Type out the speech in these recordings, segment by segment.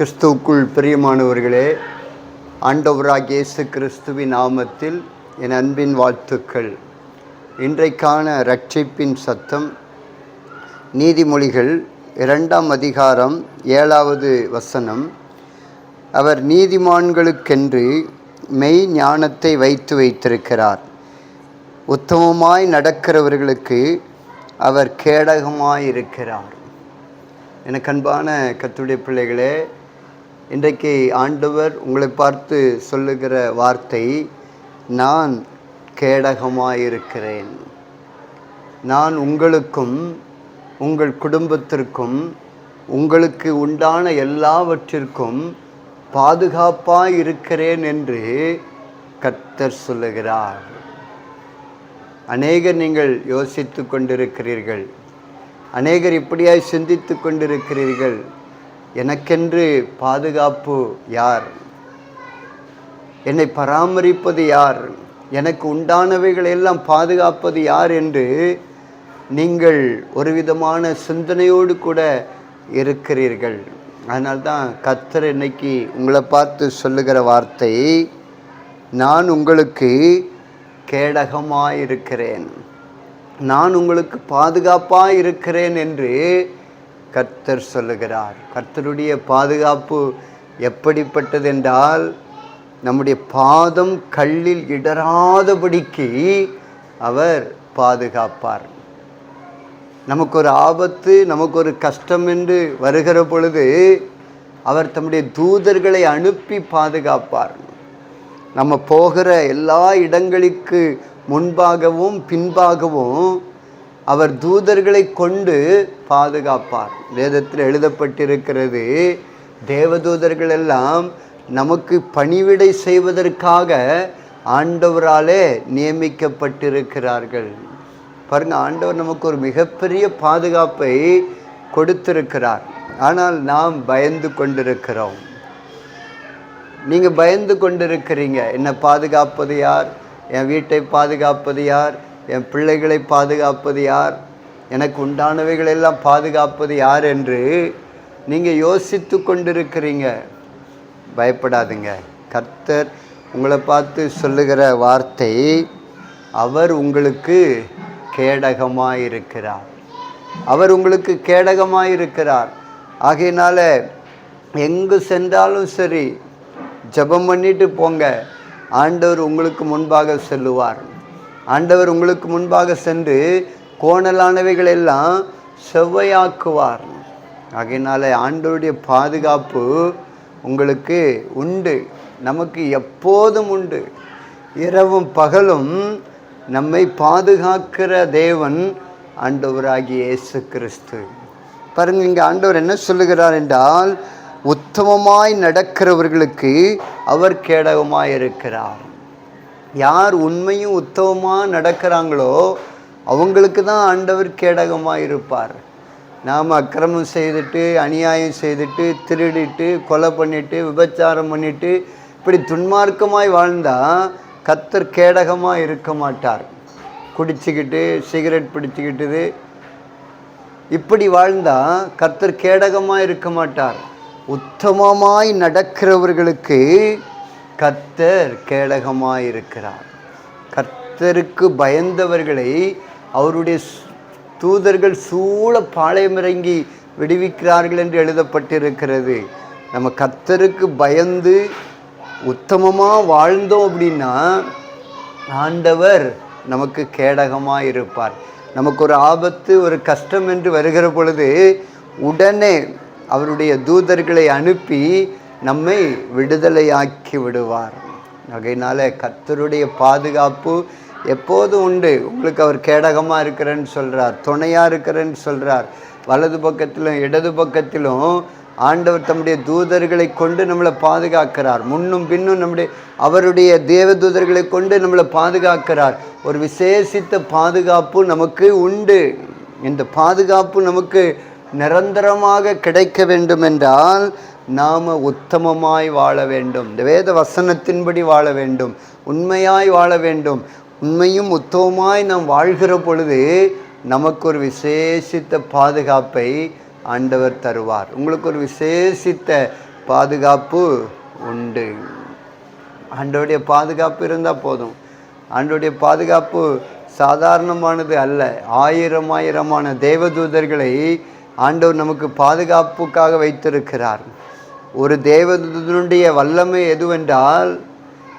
கிறிஸ்துவுக்குள் பிரியமானவர்களே ஆண்டவராக இயேசு கிறிஸ்துவின் நாமத்தில் என் அன்பின் வாழ்த்துக்கள். இன்றைக்கான ரட்சிப்பின் சத்தம் நீதிமொழிகள் இரண்டாம் அதிகாரம் ஏழாவது வசனம். அவர் நீதிமான்களுக்கென்று மெய் ஞானத்தை வைத்து வைத்திருக்கிறார். உத்தமமாய் நடக்கிறவர்களுக்கு அவர் கேடகமாயிருக்கிறார். எனக்கு அன்பான கத்துடைய பிள்ளைகளே இன்றைக்கு ஆண்டவர் உங்களை பார்த்து சொல்லுகிற வார்த்தை நான் கேடகமாயிருக்கிறேன். நான் உங்களுக்கும் உங்கள் குடும்பத்திற்கும் உங்களுக்கு உண்டான எல்லாவற்றிற்கும் பாதுகாப்பாக இருக்கிறேன் என்று கர்த்தர் சொல்லுகிறார். அநேகர் நீங்கள் யோசித்து கொண்டிருக்கிறீர்கள். அநேகர் இப்படியாய் சிந்தித்து கொண்டிருக்கிறீர்கள். எனக்கென்று பாதுகாப்பு யார்? என்னை பராமரிப்பது யார்? எனக்கு உண்டானவைகளை எல்லாம் பாதுகாப்பது யார் என்று நீங்கள் ஒரு விதமான சிந்தனையோடு கூட இருக்கிறீர்கள். அதனால்தான் கத்தர் இன்னைக்கு உங்களை பார்த்து சொல்லுகிற வார்த்தை நான் உங்களுக்கு கேடகமாயிருக்கிறேன். நான் உங்களுக்கு பாதுகாப்பாக இருக்கிறேன் என்று கர்த்தர் சொல்லுகிறார். கர்த்தருடைய பாதுகாப்பு எப்படிப்பட்டது என்றால் நம்முடைய பாதம் கல்லில் இடராதபடிக்கு அவர் பாதுகாப்பார். நமக்கு ஒரு ஆபத்து நமக்கு ஒரு கஷ்டம் என்று வருகிற பொழுது அவர் தம்முடைய தூதர்களை அனுப்பி பாதுகாப்பார். நம்ம போகிற எல்லா இடங்களுக்கு முன்பாகவும் பின்பாகவும் அவர் தூதர்களை கொண்டு பாதுகாப்பார். வேதத்தில் எழுதப்பட்டிருக்கிறது தேவதூதர்கள் எல்லாம் நமக்கு பணிவிடை செய்வதற்காக ஆண்டவராலே நியமிக்கப்பட்டிருக்கிறார்கள். பாருங்க ஆண்டவர் நமக்கு ஒரு மிகப்பெரிய பாதுகாப்பை கொடுத்திருக்கிறார். ஆனால் நாம் பயந்து கொண்டிருக்கிறோம். நீங்கள் பயந்து கொண்டிருக்கிறீங்க. என்னை பாதுகாப்பது யார்? என் வீட்டை பாதுகாப்பது யார்? என் பிள்ளைகளை பாதுகாப்பது யார்? எனக்கு உண்டானவைகளெல்லாம் பாதுகாப்பது யார் என்று நீங்கள் யோசித்து கொண்டிருக்கிறீங்க. பயப்படாதுங்க. கர்த்தர் உங்களை பார்த்து சொல்லுகிற வார்த்தை அவர் உங்களுக்கு கேடகமாக இருக்கிறார் அவர் உங்களுக்கு கேடகமாக இருக்கிறார் ஆகையினால் எங்கு சென்றாலும் சரி ஜெபம் பண்ணிட்டு போங்க. ஆண்டவர் உங்களுக்கு முன்பாக செல்லுவார். ஆண்டவர் உங்களுக்கு முன்பாக சென்று கோணலானவைகள் எல்லாம் செவ்வையாக்குவார். ஆகையினால ஆண்டவருடைய பாதுகாப்பு உங்களுக்கு உண்டு. நமக்கு எப்போதும் உண்டு. இரவும் பகலும் நம்மை பாதுகாக்கிற தேவன் ஆண்டவராகிய இயேசு கிறிஸ்து பாருங்கள் இங்கே ஆண்டவர் என்ன சொல்லுகிறார் என்றால் உத்தமமாய் நடக்கிறவர்களுக்கு அவர் கேடகமாய் இருக்கிறார் யார் உண்மையும் உத்தமமாக நடக்கிறாங்களோ அவங்களுக்கு தான் ஆண்டவர் கேடகமாக இருப்பார் நாம் அக்கிரமம் செய்துட்டு அநியாயம் செய்துட்டு திருடிட்டு கொலை பண்ணிட்டு விபச்சாரம் பண்ணிட்டு இப்படி துன்மார்க்கமாய் வாழ்ந்தால் கத்தர் கேடகமாக இருக்க மாட்டார் குடிச்சிக்கிட்டு சிகரெட் பிடிச்சிக்கிட்டுது. இப்படி வாழ்ந்தால் கத்தர் கேடகமாக இருக்க மாட்டார் உத்தமமாய் நடக்கிறவர்களுக்கு கர்த்தர் கேடகமாயிருக்கிறார். கர்த்தருக்கு பயந்தவர்களை அவருடைய தூதர்கள் சூழ பாளையமிறங்கி விடுவிக்கிறார்கள் என்று எழுதப்பட்டிருக்கிறது. நம்ம கர்த்தருக்கு பயந்து உத்தமமாக வாழ்ந்தோம் அப்படின்னா ஆண்டவர் நமக்கு கேடகமாக இருப்பார் நமக்கு ஒரு ஆபத்து ஒரு கஷ்டம் என்று வருகிற பொழுது உடனே அவருடைய தூதர்களை அனுப்பி நம்மை விடுதலையாக்கி விடுவார். ஆகையினால கத்தருடைய பாதுகாப்பு எப்போதும் உண்டு? உங்களுக்கு அவர் கேடகமாக இருக்கிறேன்னு சொல்கிறார் துணையாக இருக்கிறேன்னு சொல்கிறார் வலது பக்கத்திலும் இடது பக்கத்திலும் ஆண்டவர் தம்முடைய தூதர்களை கொண்டு நம்மளை பாதுகாக்கிறார். முன்னும் பின்னும் நம்முடைய அவருடைய தேவ தூதர்களை கொண்டு நம்மளை பாதுகாக்கிறார். ஒரு விசேஷித்த பாதுகாப்பு நமக்கு உண்டு. இந்த பாதுகாப்பு நமக்கு நிரந்தரமாக கிடைக்க வேண்டும் என்றால் நாம் உத்தமமாய் வாழ வேண்டும். இந்த வேத வசனத்தின்படி வாழ வேண்டும். உண்மையாய் வாழ வேண்டும். உண்மையும் உத்தமமாய் நாம் வாழ்கிற பொழுது நமக்கு ஒரு விசேஷித்த பாதுகாப்பை ஆண்டவர் தருவார். உங்களுக்கு ஒரு விசேஷித்த பாதுகாப்பு உண்டு. ஆண்டோடைய பாதுகாப்பு இருந்தால் போதும். ஆண்டோடைய பாதுகாப்பு சாதாரணமானது அல்ல. ஆயிரம் ஆயிரமான தேவதூதர்களை ஆண்டவர் நமக்கு பாதுகாப்புக்காக வைத்திருக்கிறார். ஒரு தேவதூதனுடைய வல்லமை எதுவென்றால்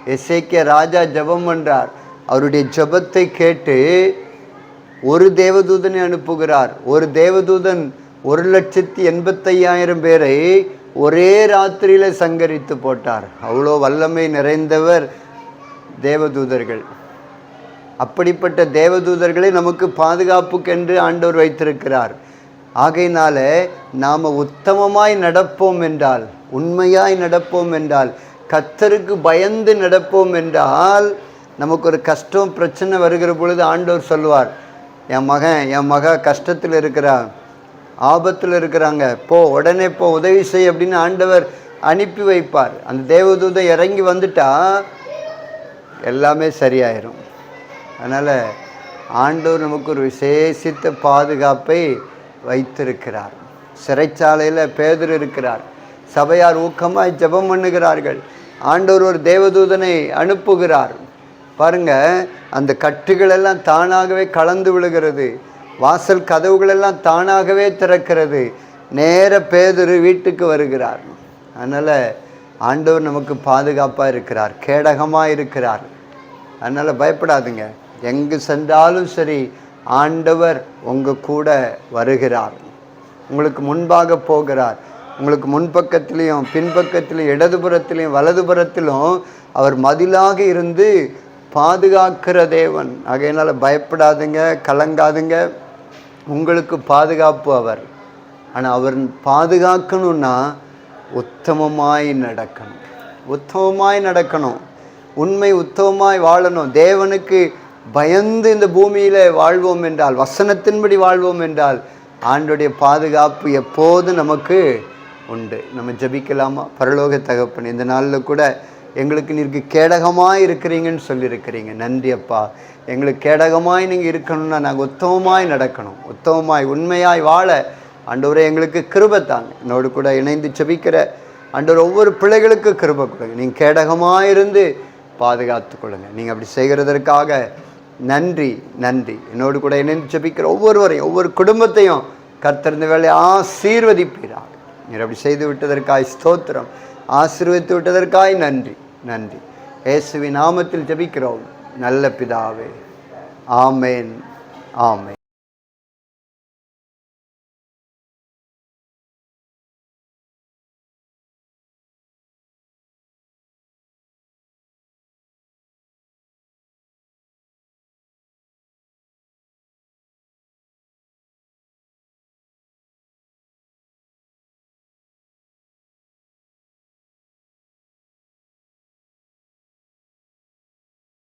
எசேக்கிய ராஜா ஜெபம் என்றார் அவருடைய ஜபத்தை கேட்டு ஒரு தேவதூதனை அனுப்புகிறார். ஒரு தேவதூதன் ஒரு லட்சத்தி எண்பத்தையாயிரம் பேரை ஒரே ராத்திரியில் சங்கரித்து போட்டார். அவ்வளோ வல்லமை நிறைந்தவர் தேவதூதர்கள். அப்படிப்பட்ட தேவதூதர்களை நமக்கு பாதுகாப்புக்கென்று ஆண்டவர் வைத்திருக்கிறார். ஆகையினால நாம் உத்தமமாய் நடப்போம் என்றால் உண்மையாய் நடப்போம் என்றால் கத்தருக்கு பயந்து நடப்போம் என்றால் நமக்கு ஒரு கஷ்டம் பிரச்சனை வருகிற பொழுது ஆண்டவர் சொல்லுவார் என் மகன் என் மக கஷ்டத்தில் இருக்கிறா ஆபத்தில் இருக்கிறாங்க போ உடனே போ உதவி செய் அப்படின்னு ஆண்டவர் அனுப்பி வைப்பார். அந்த தேவதூதம் இறங்கி வந்துட்டா எல்லாமே சரியாயிரும். அதனால் ஆண்டவர் நமக்கு ஒரு விசேஷித்த பாதுகாப்பை வைத்திருக்கிறார். சிறைச்சாலையில் பேதர் இருக்கிறார். சபையார் ஊக்கமாக ஜெபம் பண்ணுகிறார்கள். ஆண்டவர் ஒரு தேவதூதனை அனுப்புகிறார். பாருங்க அந்த கட்டுகளெல்லாம் தானாகவே கலந்து விழுகிறது. வாசல் கதவுகளெல்லாம் தானாகவே திறக்கிறது. நேர பேதுரு வீட்டுக்கு வருகிறார். அதனால் ஆண்டவர் நமக்கு பாதுகாப்பாக இருக்கிறார் கேடகமாக இருக்கிறார். அதனால் பயப்படாதுங்க. எங்கு சென்றாலும் சரி ஆண்டவர் உங்கள் கூட வருகிறார். உங்களுக்கு முன்பாக போகிறார். உங்களுக்கு முன்பக்கத்திலையும் பின்பக்கத்திலையும் இடதுபுறத்திலையும் வலதுபுறத்திலும் அவர் மதிலாக இருந்து பாதுகாக்கிற தேவன். ஆகையினால் பயப்படாதுங்க கலங்காதுங்க. உங்களுக்கு பாதுகாப்பு அவர். ஆனால் அவர் பாதுகாக்கணும்னா உத்தமமாய் நடக்கணும். உத்தமமாய் நடக்கணும். உண்மை உத்தமமாய் வாழணும். தேவனுக்கு பயந்து இந்த பூமியில் வாழ்வோம் என்றால் வசனத்தின்படி வாழ்வோம் என்றால் ஆண்டுடைய பாதுகாப்பு எப்போதும் நமக்கு உண்டு. நம்ம ஜெபிக்கலாமா? பரலோக தகப்பன் இந்த நாளில் கூட எங்களுக்கு நீருக்கு கேடகமாக இருக்கிறீங்கன்னு சொல்லியிருக்கிறீங்க. நன்றி அப்பா. எங்களுக்கு கேடகமாய் நீங்கள் இருக்கணும்னா நாங்கள் உத்தமமாய் நடக்கணும். உத்தமமாய் உண்மையாய் வாழ ஆண்டவரே எங்களுக்கு கிருபை தாங்க. என்னோடு கூட இணைந்து செபிக்கிற ஆண்டவர் ஒவ்வொரு பிள்ளைகளுக்கு கிருபை கொடுங்க. நீங்கள் கேடகமாக இருந்து பாதுகாத்து கொள்ளுங்கள் நீங்கள் அப்படி செய்கிறதற்காக நன்றி நன்றி. என்னோடு கூட இணைந்து ஜபிக்கிற ஒவ்வொருவரையும் ஒவ்வொரு குடும்பத்தையும் கர்த்தர்ந்த வேலையை ஆசீர்வதிப்பீராக. நீர் அப்படி செய்து விட்டதற்காய் ஸ்தோத்திரம். ஆசீர்வதித்து விட்டதற்காய் நன்றி நன்றி. இயேசுவின் நாமத்தில் ஜபிக்கிறோம். நல்ல பிதாவே. ஆமேன் ஆமேன்.